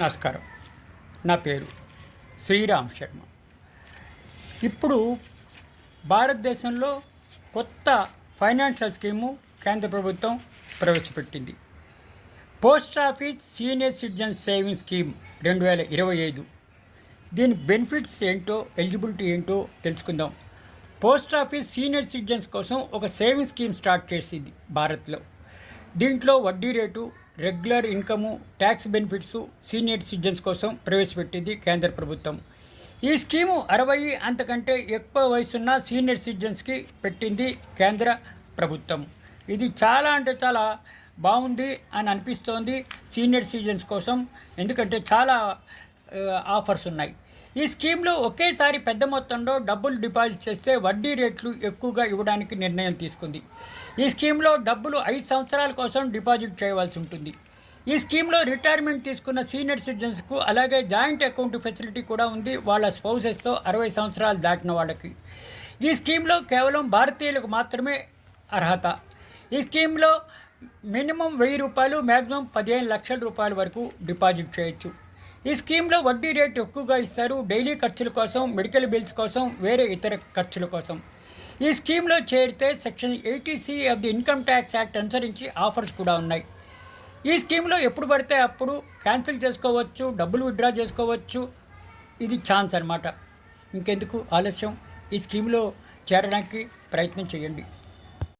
నమస్కారం. నా పేరు శ్రీరామ్ శర్మ. ఇప్పుడు భారతదేశంలో కొత్త ఫైనాన్షియల్ స్కీము కేంద్ర ప్రభుత్వం ప్రవేశపెట్టింది. Post office senior citizen saving scheme రెండు వేల ఇరవై ఐదు. దీని బెనిఫిట్స్ ఏంటో ఎలిజిబిలిటీ ఏంటో తెలుసుకుందాం. పోస్ట్ ఆఫీస్ సీనియర్ సిటిజన్స్ కోసం ఒక సేవింగ్ స్కీమ్ స్టార్ట్ చేసింది భారత్లో. దీంట్లో వడ్డీ rate regular income tax benefits senior citizens కోసం ప్రవేశపెట్టింది కేంద్ర ప్రభుత్వం. ఈ స్కీము అరవై అంతకంటే ఎక్కువ వయసున్న సీనియర్ సిటిజన్స్కి పెట్టింది కేంద్ర ప్రభుత్వం. ఇది చాలా అంటే చాలా బాగుంది అని అనిపిస్తోంది సీనియర్ సిటిజన్స్ కోసం. ఎందుకంటే చాలా ఆఫర్స్ ఉన్నాయి. ఈ స్కీమ్లో ఒకేసారి పెద్ద మొత్తంలో డబ్బులు డిపాజిట్ చేస్తే వడ్డీ రేట్లు ఎక్కువగా ఇవ్వడానికి నిర్ణయం తీసుకుంది. ఈ స్కీమ్లో డబ్బులు ఐదు సంవత్సరాల కోసం డిపాజిట్ చేయవలసి ఉంటుంది. ఈ స్కీమ్లో రిటైర్మెంట్ తీసుకున్న సీనియర్ సిటిజన్స్కు అలాగే జాయింట్ అకౌంట్ ఫెసిలిటీ కూడా ఉంది. వాళ్ళ స్పౌసెస్తో అరవై సంవత్సరాలు దాటిన వాళ్ళకి. ఈ స్కీమ్లో కేవలం భారతీయులకు మాత్రమే అర్హత. ఈ స్కీమ్లో మినిమం వెయ్యి రూపాయలు మ్యాక్సిమం పదిహేను లక్షల రూపాయల వరకు డిపాజిట్ చేయొచ్చు. ఈ స్కీమ్లో వడ్డీ రేటు ఎక్కువగా ఇస్తారు. డైలీ ఖర్చుల కోసం మెడికల్ బిల్స్ కోసం వేరే ఇతర ఖర్చుల కోసం. ఈ స్కీమ్లో చేరితే section eighty C of the income tax act అనుసరించి ఆఫర్స్ కూడా ఉన్నాయి. ఈ స్కీమ్లో ఎప్పుడు పడితే అప్పుడు క్యాన్సిల్ చేసుకోవచ్చు డబ్బులు విత్డ్రా చేసుకోవచ్చు. ఇది ఛాన్స్ అనమాట ఇంకెందుకు ఆలస్యం? ఈ స్కీమ్లో చేరడానికి ప్రయత్నం చేయండి.